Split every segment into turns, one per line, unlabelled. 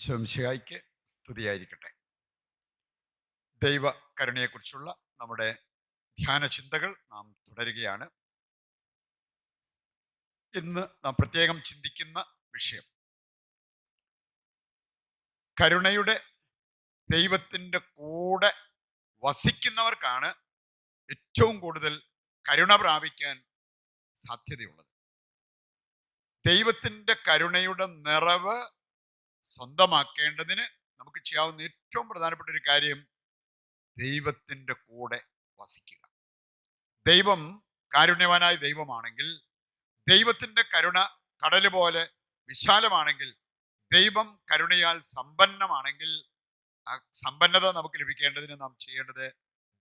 ശംശിഹായ്ക്ക് സ്തുതിയായിരിക്കട്ടെ. ദൈവ കരുണയെക്കുറിച്ചുള്ള നമ്മുടെ ധ്യാന ചിന്തകൾ നാം തുടരുകയാണ്. ഇന്ന് നാം പ്രത്യേകം ചിന്തിക്കുന്ന വിഷയം. കരുണയുടെ ദൈവത്തിന്റെ കൂടെ വസിക്കുന്നവർക്കാണ് ഏറ്റവും കൂടുതൽ കരുണ പ്രാപിക്കാൻ സാധ്യതയുള്ളത്. ദൈവത്തിന്റെ കരുണയുടെ നിറവ് സ്വന്തമാക്കേണ്ടതിന് നമുക്ക് ചെയ്യാവുന്ന ഏറ്റവും പ്രധാനപ്പെട്ട ഒരു കാര്യം ദൈവത്തിന്റെ കൂടെ വസിക്കുക. ദൈവം കാരുണ്യവാനായ ദൈവമാണെങ്കിൽ ദൈവത്തിന്റെ കരുണ കടൽ പോലെ വിശാലമാണെങ്കിൽ ദൈവം കരുണയാൽ സമ്പന്നമാണെങ്കിൽ ആ സമ്പന്നത നമുക്ക് ലഭിക്കേണ്ടതിന് നാം ചെയ്യേണ്ടത്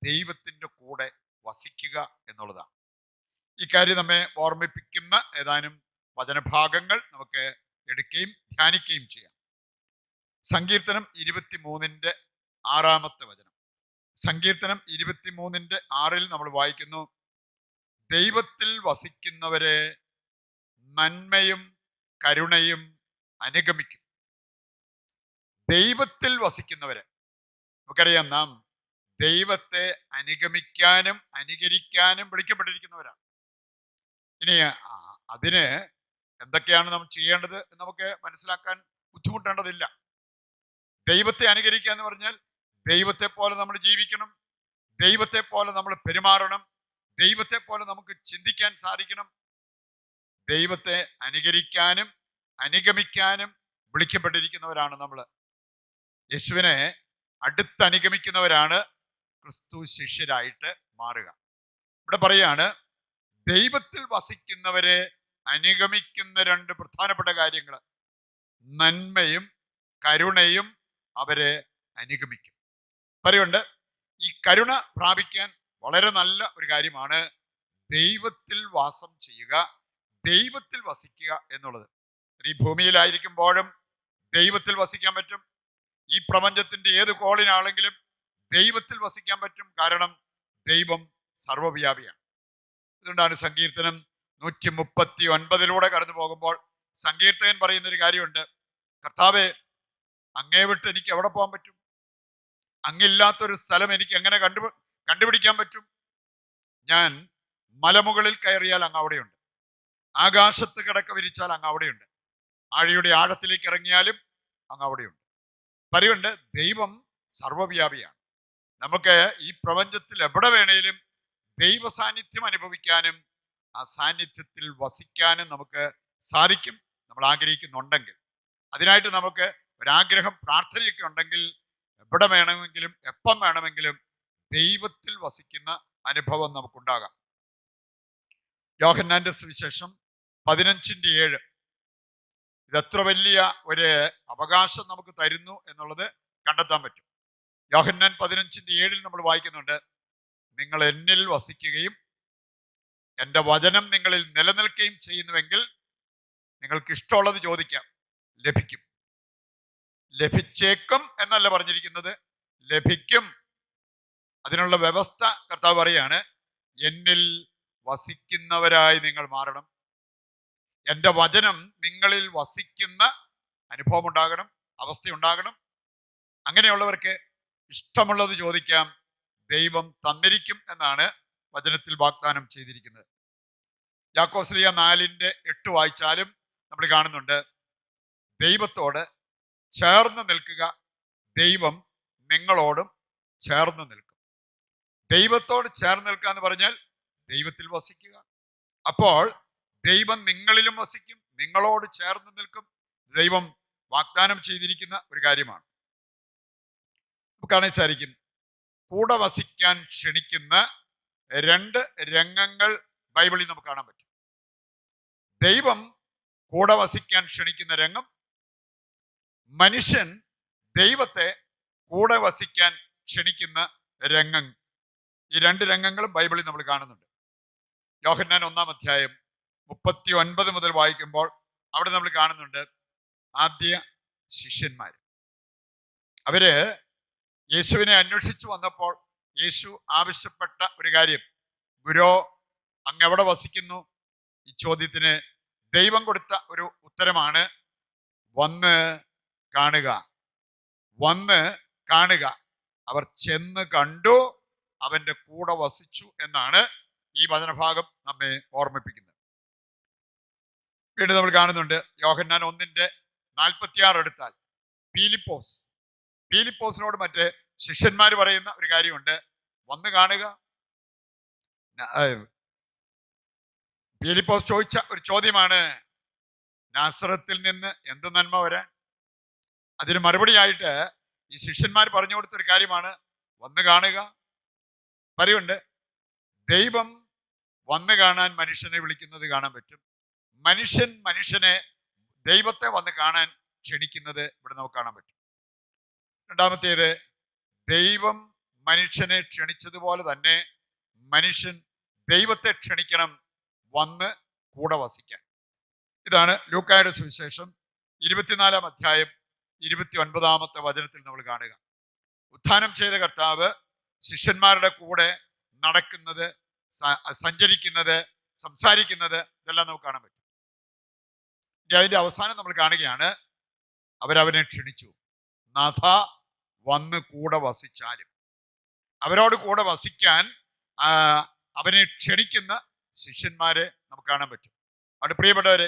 ദൈവത്തിന്റെ കൂടെ വസിക്കുക എന്നുള്ളതാണ്. ഇക്കാര്യം കാര്യം നമ്മെ ഓർമ്മിപ്പിക്കുന്ന ഏതാനും വചനഭാഗങ്ങൾ നമുക്ക് എടുക്കുകയും ധ്യാനിക്കുകയും ചെയ്യാം. സങ്കീർത്തനം ഇരുപത്തിമൂന്നിന്റെ ആറാമത്തെ വചനം. സങ്കീർത്തനം ഇരുപത്തിമൂന്നിന്റെ ആറിൽ നമ്മൾ വായിക്കുന്നു ദൈവത്തിൽ വസിക്കുന്നവരെ നന്മയും കരുണയും അനുഗമിക്കും. ദൈവത്തിൽ വസിക്കുന്നവരെ നമുക്കറിയാം നാം ദൈവത്തെ അനുഗമിക്കാനും അനുകരിക്കാനും വിളിക്കപ്പെട്ടിരിക്കുന്നവരാണ്. ഇനി അതിന് എന്തൊക്കെയാണ് നാം ചെയ്യേണ്ടത് എന്ന് നമുക്ക് മനസ്സിലാക്കാൻ ബുദ്ധിമുട്ടേണ്ടതില്ല. ദൈവത്തെ അനുകരിക്കുക എന്ന് പറഞ്ഞാൽ ദൈവത്തെ പോലെ നമ്മൾ ജീവിക്കണം ദൈവത്തെ പോലെ നമ്മൾ പെരുമാറണം ദൈവത്തെ പോലെ നമുക്ക് ചിന്തിക്കാൻ സാധിക്കണം. ദൈവത്തെ അനുകരിക്കാനും അനുഗമിക്കാനും വിളിക്കപ്പെട്ടിരിക്കുന്നവരാണ് നമ്മൾ. യേശുവിനെ അടുത്ത് അനുഗമിക്കുന്നവരാണ് ക്രിസ്തു ശിഷ്യരായിട്ട് മാറുക. ഇവിടെ പറയാണ് ദൈവത്തിൽ വസിക്കുന്നവരെ അനുഗമിക്കുന്ന രണ്ട് പ്രധാനപ്പെട്ട കാര്യങ്ങൾ. നന്മയും കരുണയും അവരെ അനുഗമിക്കും. പറയുണ്ട് ഈ കരുണ പ്രാപിക്കാൻ വളരെ നല്ല ഒരു കാര്യമാണ് ദൈവത്തിൽ വാസം ചെയ്യുക ദൈവത്തിൽ വസിക്കുക എന്നുള്ളത്. ഈ ഭൂമിയിലായിരിക്കുമ്പോഴും ദൈവത്തിൽ വസിക്കാൻ പറ്റും. ഈ പ്രപഞ്ചത്തിന്റെ ഏത് കോളിനാണെങ്കിലും ദൈവത്തിൽ വസിക്കാൻ പറ്റും. കാരണം ദൈവം സർവവ്യാപിയാണ്. അതുകൊണ്ടാണ് സങ്കീർത്തനം നൂറ്റി മുപ്പത്തി ഒൻപതിലൂടെ കടന്നു പോകുമ്പോൾ സങ്കീർത്തകൻ പറയുന്നൊരു കാര്യമുണ്ട്. കർത്താവെ അങ്ങേ വിട്ട് എനിക്ക് എവിടെ പോകാൻ പറ്റും? അങ്ങില്ലാത്തൊരു സ്ഥലം എനിക്ക് എങ്ങനെ കണ്ടു കണ്ടുപിടിക്കാൻ പറ്റും? ഞാൻ മലമുകളിൽ കയറിയാൽ അങ്ങ് അവിടെയുണ്ട്. ആകാശത്ത് കിടക്ക വിരിച്ചാൽ അങ്ങ് അവിടെയുണ്ട്. ആഴിയുടെ ആഴത്തിലേക്ക് ഇറങ്ങിയാലും അങ്ങ് അവിടെയുണ്ട്. പറയുണ്ട് ദൈവം സർവവ്യാപിയാണ്. നമുക്ക് ഈ പ്രപഞ്ചത്തിൽ എവിടെ വേണേലും ദൈവ സാന്നിധ്യം അനുഭവിക്കാനും ആ സാന്നിധ്യത്തിൽ വസിക്കാനും നമുക്ക് സാധിക്കും. നമ്മൾ ആഗ്രഹിക്കുന്നുണ്ടെങ്കിൽ. അതിനായിട്ട് നമുക്ക് ഒരാഗ്രഹം പ്രാർത്ഥനയൊക്കെ ഉണ്ടെങ്കിൽ എവിടെ വേണമെങ്കിലും എപ്പം വേണമെങ്കിലും ദൈവത്തിൽ വസിക്കുന്ന അനുഭവം നമുക്കുണ്ടാകാം. യോഹന്നാന്റെ സുവിശേഷം പതിനഞ്ചിന്റെ ഏഴ്. ഇതെത്ര വലിയ ഒരു അവകാശം നമുക്ക് തരുന്നു എന്നുള്ളത് കണ്ടെത്താൻ പറ്റും. യോഹന്നാൻ പതിനഞ്ചിന്റെ ഏഴിൽ നമ്മൾ വായിക്കുന്നുണ്ട് നിങ്ങൾ എന്നിൽ വസിക്കുകയും എന്റെ വചനം നിങ്ങളിൽ നിലനിൽക്കുകയും ചെയ്യുന്നുവെങ്കിൽ നിങ്ങൾക്ക് ഇഷ്ടമുള്ളത് ചോദിക്കാം ലഭിക്കും. ലഭിച്ചേക്കും എന്നല്ല പറഞ്ഞിരിക്കുന്നത്. ലഭിക്കും. അതിനുള്ള വ്യവസ്ഥ കർത്താവ് പറയാണ് എന്നിൽ വസിക്കുന്നവരായി നിങ്ങൾ മാറണം. എന്റെ വചനം നിങ്ങളിൽ വസിക്കുന്ന അനുഭവം ഉണ്ടാകണം അവസ്ഥ ഉണ്ടാകണം അങ്ങനെയുള്ളവർക്ക് ഇഷ്ടമുള്ളത് ചോദിക്കാം. ദൈവം തന്നിരിക്കും എന്നാണ് വചനത്തിൽ വാഗ്ദാനം ചെയ്തിരിക്കുന്നത്. യാക്കോസ്ലിയ നാലിന്റെ എട്ട് വായിച്ചാലും നമ്മൾ കാണുന്നുണ്ട് ദൈവത്തോട് ചേർന്ന് നിൽക്കുക. ദൈവം നിങ്ങളോടും ചേർന്ന് നിൽക്കും. ദൈവത്തോട് ചേർന്ന് നിൽക്കുക എന്ന് പറഞ്ഞാൽ ദൈവത്തിൽ വസിക്കുക. അപ്പോൾ ദൈവം നിങ്ങളിലും വസിക്കും നിങ്ങളോട് ചേർന്ന് നിൽക്കും. ദൈവം വാഗ്ദാനം ചെയ്തിരിക്കുന്ന ഒരു കാര്യമാണ്. കാണാൻ സാധിക്കും. കൂടെ വസിക്കാൻ ക്ഷണിക്കുന്ന രണ്ട് രംഗങ്ങൾ ബൈബിളിൽ നമുക്ക് കാണാൻ പറ്റും. ദൈവം കൂടെ വസിക്കാൻ ക്ഷണിക്കുന്ന രംഗം മനുഷ്യൻ ദൈവത്തെ കൂടെ വസിക്കാൻ ക്ഷണിക്കുന്ന രംഗം. ഈ രണ്ട് രംഗങ്ങളും ബൈബിളിൽ നമ്മൾ കാണുന്നുണ്ട്. യോഹന്നാൻ ഒന്നാം അധ്യായം മുപ്പത്തി ഒൻപത് മുതൽ വായിക്കുമ്പോൾ അവിടെ നമ്മൾ കാണുന്നുണ്ട് ആദ്യ ശിഷ്യന്മാർ അവർ യേശുവിനെ അന്വേഷിച്ചു വന്നപ്പോൾ യേശു ആവശ്യപ്പെട്ട ഒരു കാര്യം. ഗുരോ അങ്ങ് എവിടെ വസിക്കുന്നു? ഈ ചോദ്യത്തിന് ദൈവം കൊടുത്ത ഒരു ഉത്തരമാണ് വന്ന് കാണുക. വന്ന് കാണുക. അവർ ചെന്ന് കണ്ടു അവന്റെ കൂടെ വസിച്ചു എന്നാണ് ഈ വചനഭാഗം നമ്മെ ഓർമ്മിപ്പിക്കുന്നത്. വീണ്ടും നമ്മൾ കാണുന്നുണ്ട്. യോഹന്നാൻ ഒന്നിന്റെ നാൽപ്പത്തിയാറ് എടുത്താൽ പീലിപ്പോസ്. പീലിപ്പോസിനോട് മറ്റ് ശിഷ്യന്മാർ പറയുന്ന ഒരു കാര്യമുണ്ട്. വന്ന് കാണുക. പീലിപ്പോസ് ചോദിച്ച ഒരു ചോദ്യമാണ് നാസറത്തിൽ നിന്ന് എന്ത് നന്മ വരാൻ? അതിന് മറുപടിയായിട്ട് ഈ ശിഷ്യന്മാർ പറഞ്ഞു കൊടുത്തൊരു കാര്യമാണ്. വന്ന് കാണുക. പറയുണ്ട് ദൈവം വന്ന് കാണാൻ മനുഷ്യനെ വിളിക്കുന്നത് കാണാൻ പറ്റും. മനുഷ്യൻ മനുഷ്യനെ ദൈവത്തെ വന്ന് കാണാൻ ക്ഷണിക്കുന്നത് ഇവിടെ നമുക്ക് കാണാൻ പറ്റും. രണ്ടാമത്തേത് ദൈവം മനുഷ്യനെ ക്ഷണിച്ചതുപോലെ തന്നെ മനുഷ്യൻ ദൈവത്തെ ക്ഷണിക്കണം വന്ന് കൂടെ വസിക്കാൻ. ഇതാണ് ലൂക്കായുടെ സുവിശേഷം. ഇരുപത്തിനാലാം അധ്യായം ഇരുപത്തി ഒൻപതാമത്തെ വചനത്തിൽ നമ്മൾ കാണുക. ഉത്ഥാനം ചെയ്ത കർത്താവ് ശിഷ്യന്മാരുടെ കൂടെ നടക്കുന്നത് സഞ്ചരിക്കുന്നത് സംസാരിക്കുന്നത് ഇതെല്ലാം നമുക്ക് കാണാൻ പറ്റും. അതിന്റെ അവസാനം നമ്മൾ കാണുകയാണ് അവരവനെ ക്ഷണിച്ചു. നാഥ വന്ന് കൂടെ വസിച്ചാലും. അവരോട് കൂടെ വസിക്കാൻ അവനെ ക്ഷണിക്കുന്ന ശിഷ്യന്മാരെ നമുക്ക് കാണാൻ പറ്റും. അവിടെ പ്രിയപ്പെട്ടവരെ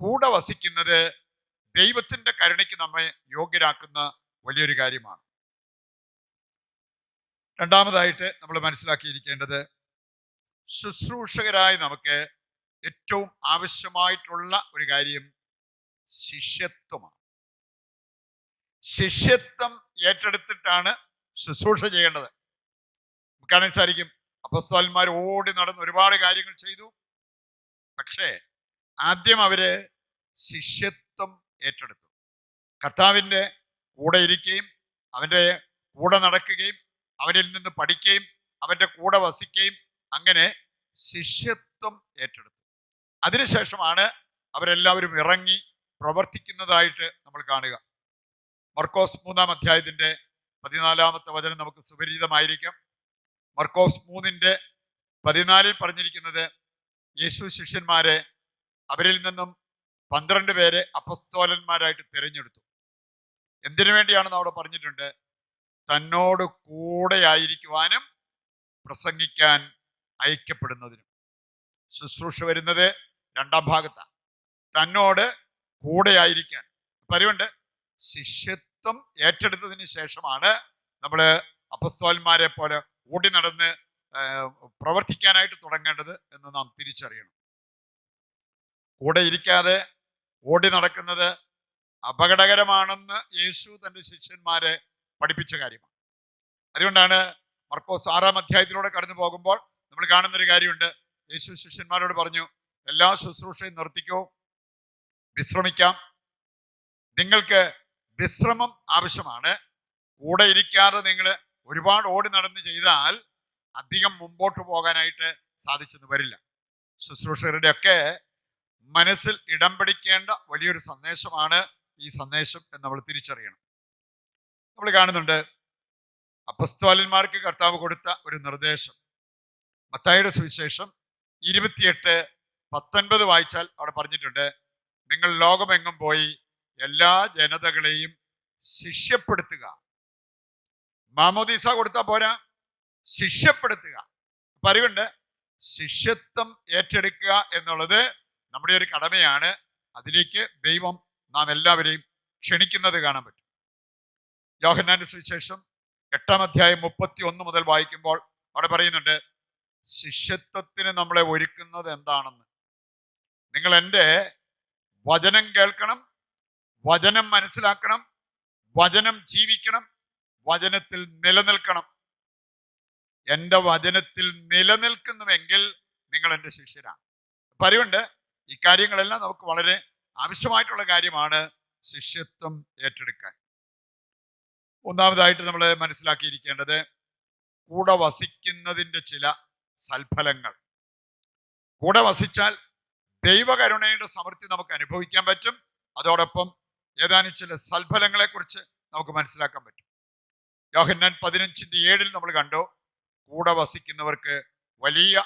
കൂടെ വസിക്കുന്നത് ദൈവത്തിന്റെ കരുണയ്ക്ക് നമ്മെ യോഗ്യരാക്കുന്ന വലിയൊരു കാര്യമാണ്. രണ്ടാമതായിട്ട് നമ്മൾ മനസ്സിലാക്കിയിരിക്കേണ്ടത് ശുശ്രൂഷകരായി നമുക്ക് ഏറ്റവും ആവശ്യമായിട്ടുള്ള ഒരു കാര്യം ശിഷ്യത്വമാണ്. ശിഷ്യത്വം ഏറ്റെടുത്തിട്ടാണ് ശുശ്രൂഷ ചെയ്യേണ്ടത്. കാണാൻ സാധിക്കും അപ്പസ്തോലന്മാർ ഓടി നടന്ന് ഒരുപാട് കാര്യങ്ങൾ ചെയ്തു. പക്ഷേ ആദ്യം അവർ ശിഷ്യത്വം ഏറ്റെടുത്തു. കർത്താവിന്റെ കൂടെ ഇരിക്കുകയും അവന്റെ കൂടെ നടക്കുകയും അവരിൽ നിന്ന് പഠിക്കുകയും അവന്റെ കൂടെ വസിക്കുകയും അങ്ങനെ ശിഷ്യത്വം ഏറ്റെടുത്തു. അതിനുശേഷമാണ് അവരെല്ലാവരും ഇറങ്ങി പ്രവർത്തിക്കുന്നതായിട്ട് നമ്മൾ കാണുക. മർക്കോസ് മൂന്നാം അധ്യായത്തിന്റെ പതിനാലാമത്തെ വചനം നമുക്ക് സുപരിചിതമായിരിക്കാം. മർക്കോസ് മൂന്നിന്റെ പതിനാലിൽ പറഞ്ഞിരിക്കുന്നത് യേശു ശിഷ്യന്മാരെ അവരിൽ നിന്നും പന്ത്രണ്ട് പേരെ അപസ്തോലന്മാരായിട്ട് തിരഞ്ഞെടുത്തു. എന്തിനു വേണ്ടിയാണെന്ന് അവിടെ പറഞ്ഞിട്ടുണ്ട്? തന്നോട് കൂടെ ആയിരിക്കുവാനും പ്രസംഗിക്കാൻ അയക്കപ്പെടുന്നതിനും. ശുശ്രൂഷ വരുന്നത് രണ്ടാം ഭാഗത്താണ്. തന്നോട് കൂടെ ആയിരിക്കാൻ പറയുണ്ട് ശിഷ്യത്വം ഏറ്റെടുത്തതിന് ശേഷമാണ് നമ്മൾ അപസ്തോലന്മാരെ പോലെ ഓടി നടന്ന് പ്രവർത്തിക്കാനായിട്ട് തുടങ്ങേണ്ടത് എന്ന് നാം തിരിച്ചറിയണം. കൂടെ ഇരിക്കാതെ ഓടി നടക്കുന്നത് അപകടകരമാണെന്ന് യേശു തന്റെ ശിഷ്യന്മാരെ പഠിപ്പിച്ച കാര്യമാണ്. അതുകൊണ്ടാണ് മർക്കോസ് ആറാം അധ്യായത്തിലൂടെ കടന്നു പോകുമ്പോൾ നമ്മൾ കാണുന്ന ഒരു കാര്യമുണ്ട്. യേശു ശിഷ്യന്മാരോട് പറഞ്ഞു എല്ലാ ശുശ്രൂഷയും നിർത്തിക്കോ വിശ്രമിക്കാം. നിങ്ങൾക്ക് വിശ്രമം ആവശ്യമാണ്. കൂടെ ഇരിക്കാതെ നിങ്ങൾ ഒരുപാട് ഓടി നടന്ന് ചെയ്താൽ അധികം മുമ്പോട്ട് പോകാനായിട്ട് സാധിച്ചെന്ന് വരില്ല. ശുശ്രൂഷകരുടെ ഒക്കെ മനസ്സിൽ ഇടം പിടിക്കേണ്ട വലിയൊരു സന്ദേശമാണ് ഈ സന്ദേശം എന്ന് നമ്മൾ തിരിച്ചറിയണം. നമ്മൾ കാണുന്നുണ്ട് അപ്പസ്തോലന്മാർക്ക് കർത്താവ് കൊടുത്ത ഒരു നിർദ്ദേശം. മത്തായിയുടെ സുവിശേഷം ഇരുപത്തിയെട്ട് പത്തൊൻപത് വായിച്ചാൽ അവിടെ പറഞ്ഞിട്ടുണ്ട് നിങ്ങൾ ലോകമെങ്ങും പോയി എല്ലാ ജനതകളെയും ശിഷ്യപ്പെടുത്തുക. മാമോദീസ കൊടുത്താൽ പോരാ? ശിഷ്യപ്പെടുത്തുക. അപ്പൊ അറിവുണ്ട് ശിഷ്യത്വം ഏറ്റെടുക്കുക എന്നുള്ളത് നമ്മുടെ ഒരു കടമയാണ്. അതിലേക്ക് ദൈവം നാം എല്ലാവരെയും ക്ഷണിക്കുന്നത് കാണാൻ പറ്റും. യോഹന്നാന്റെ സുവിശേഷം എട്ടാം അധ്യായം മുപ്പത്തി ഒന്ന് മുതൽ വായിക്കുമ്പോൾ അവിടെ പറയുന്നുണ്ട് ശിഷ്യത്വത്തിന് നമ്മളെ ഒരുക്കുന്നത് എന്താണെന്ന്? നിങ്ങൾ എന്റെ വചനം കേൾക്കണം വചനം മനസ്സിലാക്കണം വചനം ജീവിക്കണം വചനത്തിൽ നിലനിൽക്കണം. എന്റെ വചനത്തിൽ നിലനിൽക്കുന്നുവെങ്കിൽ നിങ്ങൾ എന്റെ ശിഷ്യരാണ്. പറയുണ്ട് ഈ കാര്യങ്ങളെല്ലാം നമുക്ക് വളരെ ആവശ്യമായിട്ടുള്ള കാര്യമാണ് ശിഷ്യത്വം ഏറ്റെടുക്കാൻ. ഒന്നാമതായിട്ട് നമ്മൾ മനസ്സിലാക്കിയിരിക്കേണ്ടത് കൂടെ വസിക്കുന്നതിന്റെ ചില സൽഫലങ്ങൾ. കൂടെ വസിച്ചാൽ ദൈവകരുണയുടെ സമൃദ്ധി നമുക്ക് അനുഭവിക്കാൻ പറ്റും. അതോടൊപ്പം ഏതാനും ചില സൽഫലങ്ങളെ കുറിച്ച് നമുക്ക് മനസ്സിലാക്കാൻ പറ്റും. യോഹന്നാൻ പതിനഞ്ചിന്റെ ഏഴിൽ നമ്മൾ കണ്ടു കൂടെ വസിക്കുന്നവർക്ക് വലിയ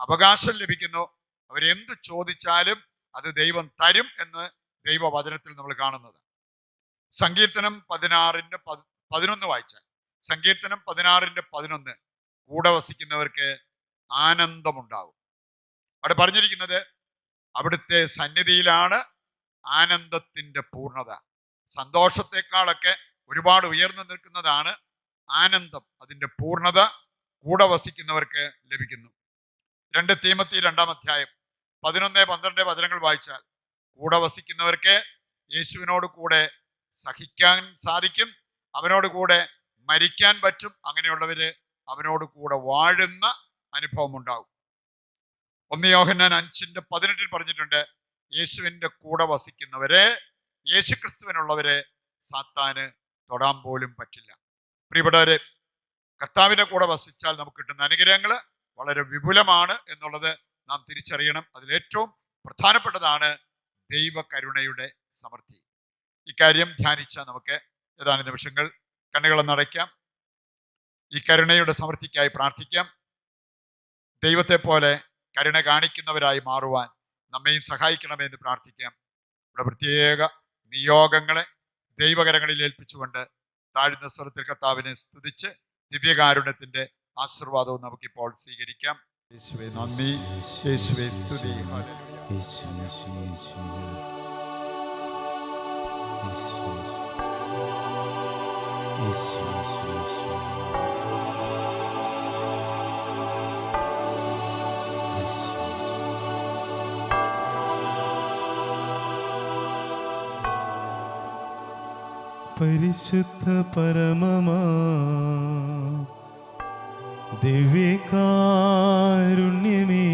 അവകാശം ലഭിക്കുന്നു. അവരെന്ത് ചോദിച്ചാലും അത് ദൈവം തരും എന്ന് ദൈവവചനത്തിൽ നമ്മൾ കാണുന്നത്. സങ്കീർത്തനം പതിനാറിന്റെ പതി- പതിനൊന്ന് വായിച്ചാൽ സങ്കീർത്തനം പതിനാറിന്റെ പതിനൊന്ന് കൂടെ വസിക്കുന്നവർക്ക് ആനന്ദമുണ്ടാകും. അവിടെ പറഞ്ഞിരിക്കുന്നത് അവിടുത്തെ സന്നിധിയിലാണ് ആനന്ദത്തിന്റെ പൂർണത. സന്തോഷത്തെക്കാളൊക്കെ ഒരുപാട് ഉയർന്നു നിൽക്കുന്നതാണ് ആനന്ദം. അതിന്റെ പൂർണത കൂടെ വസിക്കുന്നവർക്ക് ലഭിക്കുന്നു. രണ്ട് തീമത്തി രണ്ടാം അധ്യായം. പതിനൊന്ന് പന്ത്രണ്ട് വചനങ്ങൾ വായിച്ചാൽ കൂടെ വസിക്കുന്നവർക്ക് യേശുവിനോട് കൂടെ സഹിക്കാൻ സാധിക്കും. അവനോട് കൂടെ മരിക്കാൻ പറ്റും. അങ്ങനെയുള്ളവര് അവനോട് കൂടെ വാഴുന്ന അനുഭവം ഉണ്ടാവും ഒന്ന് യോഹന്നാൻ അഞ്ചിന്റെ പതിനെട്ടിൽ പറഞ്ഞിട്ടുണ്ട് യേശുവിന്റെ കൂടെ വസിക്കുന്നവരെ യേശുക്രിസ്തുവിനുള്ളവരെ സാത്താന് തൊടാൻ പോലും പറ്റില്ല. പ്രിയപ്പെട്ടവരെ കർത്താവിന്റെ കൂടെ വസിച്ചാൽ നമുക്ക് കിട്ടുന്ന അനുഗ്രഹങ്ങൾ വളരെ വിപുലമാണ് എന്നുള്ളത് നാം തിരിച്ചറിയണം. അതിലേറ്റവും പ്രധാനപ്പെട്ടതാണ് ദൈവകരുണയുടെ സമൃദ്ധി. ഇക്കാര്യം ധ്യാനിച്ച നമുക്ക് ഏതാനും നിമിഷങ്ങൾ കണ്ണുകളൊന്ന് അടയ്ക്കാം. ഈ കരുണയുടെ സമൃദ്ധിക്കായി പ്രാർത്ഥിക്കാം. ദൈവത്തെ പോലെ കരുണ കാണിക്കുന്നവരായി മാറുവാൻ നമ്മയും സഹായിക്കണമെന്ന് പ്രാർത്ഥിക്കാം. ഇവിടെ പ്രത്യേക നിയോഗങ്ങളെ ദൈവകരങ്ങളിൽ ഏൽപ്പിച്ചുകൊണ്ട് താഴ്ന്ന സ്വരത്തിൽ കർത്താവിനെ സ്തുതിച്ച് ദിവ്യകാരുണ്യത്തിന്റെ ആശീർവാദവും നമുക്കിപ്പോൾ സ്വീകരിക്കാം. യേശുവെ നന്ദി യേശുവെ സ്തുതി
പരിശുദ്ധ പരമമാ ദിവ്യകാരുണ്യമേ.